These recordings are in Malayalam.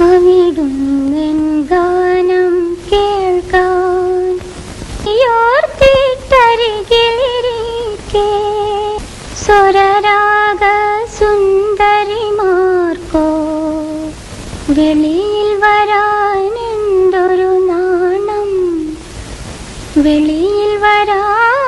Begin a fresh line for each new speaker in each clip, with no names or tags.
അവിടുന്നെൻ ഗാനം കേൾക്കാൻ? യോർത്തിട്ടരികിലിരിക്കെ സ്വരരാഗ സുന്ദരിമാർക്കോ? വെളിയിൽ വരാനെന്തൊരു നാണം? വെളിയിൽ വരാനെന്തൊരു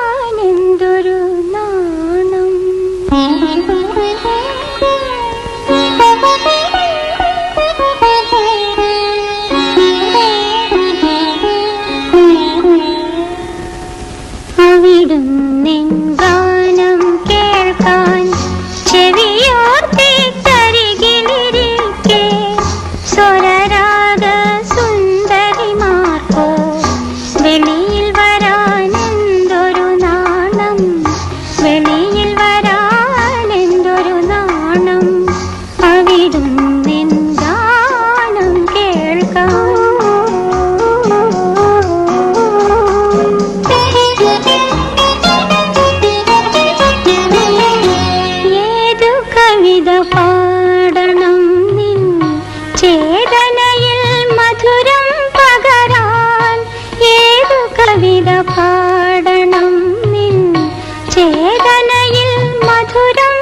মথুরা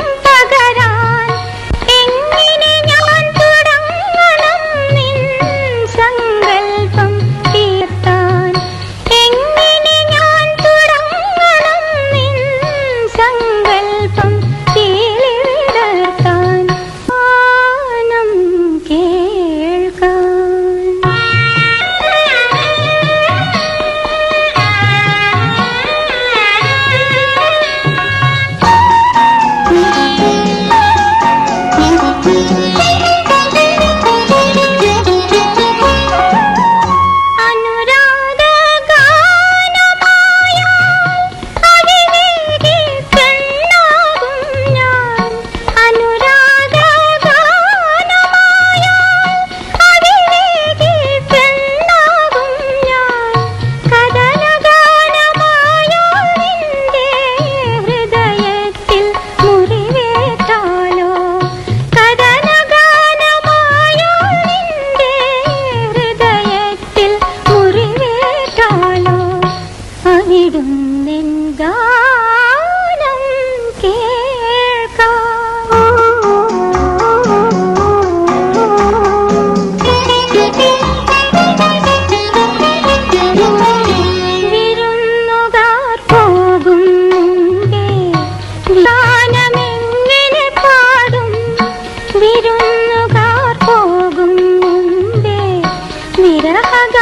ಮಗ